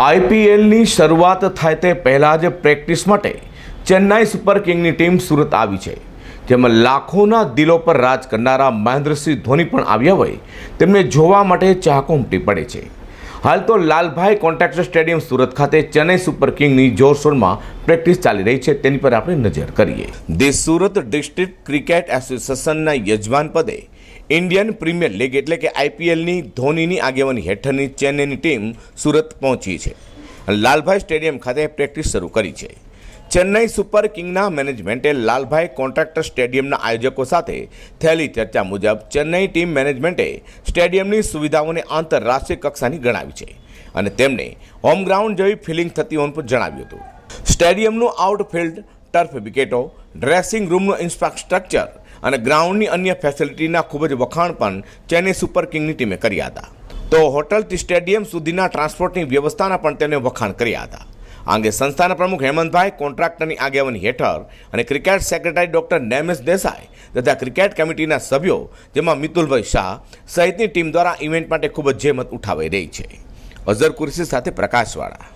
આઈપીએલની શરૂઆત થાય તે પહેલાં જ પ્રેક્ટિસ માટે ચેન્નાઈ સુપર કિંગની ટીમ સુરત આવી છે. જેમાં લાખોના દિલો પર રાજ કરનારા મહેન્દ્રસિંહ ધોની પણ આવ્યા હોય તેમને જોવા માટે ચાહકો ઉમટી પડે છે. હાલ તો લાલભાઈ કોન્ટ્રાક્ટર સ્ટેડિયમ સુરત ખાતે ચેન્નઈ સુપર કિંગની જોરશોરમાં પ્રેક્ટિસ ચાલી રહી છે. તેની પર આપણે નજર કરીએ. ધી સુરત ડિસ્ટ્રિક્ટ ક્રિકેટ એસોસિએશનના યજમાન પદે ઇન્ડિયન પ્રીમિયર લીગ એટલે કે આઈપીએલની ધોનીની આગેવાની હેઠળની ચેન્નઈની ટીમ સુરત પહોંચી છે. લાલભાઈ સ્ટેડિયમ ખાતે પ્રેક્ટિસ શરૂ કરી છે. ચેન્નઈ સુપર કિંગના મેનેજમેન્ટે લાલભાઈ કોન્ટ્રાક્ટર સ્ટેડિયમના આયોજકો સાથે થયેલી ચર્ચા મુજબ ચેન્નઈ ટીમ મેનેજમેન્ટે સ્ટેડિયમની સુવિધાઓને આંતરરાષ્ટ્રીય કક્ષાની ગણાવી છે અને તેમને હોમ ગ્રાઉન્ડ જેવી ફિલિંગ થતી હોવાનું પણ જણાવ્યું હતું. સ્ટેડિયમનું આઉટફિલ્ડ ટર્ફ વિકેટો, ડ્રેસિંગ રૂમનું ઇન્ફ્રાસ્ટ્રક્ચર અને ગ્રાઉન્ડની અન્ય ફેસિલિટીના ખૂબ જ વખાણ પણ ચેન્નઈ સુપર કિંગની ટીમે કર્યા હતા. તો હોટલથી સ્ટેડિયમ સુધીના ટ્રાન્સપોર્ટની વ્યવસ્થાના પણ તેમણે વખાણ કર્યા હતા. આ અંગે સંસ્થાના પ્રમુખ હેમંતભાઈ, કોન્ટ્રાક્ટરની આગેવાની હેઠળ અને cricket secretary doctor Nemesh Desai તથા ક્રિકેટ કમિટીના સભ્યો, જેમાં મિતુલભાઈ શાહ સહિતની ટીમ દ્વારા ઇવેન્ટ માટે ખૂબ જ જહેમત ઉઠાવાઈ રહી છે. અઝર કુરશી સાથે પ્રકાશવાળા.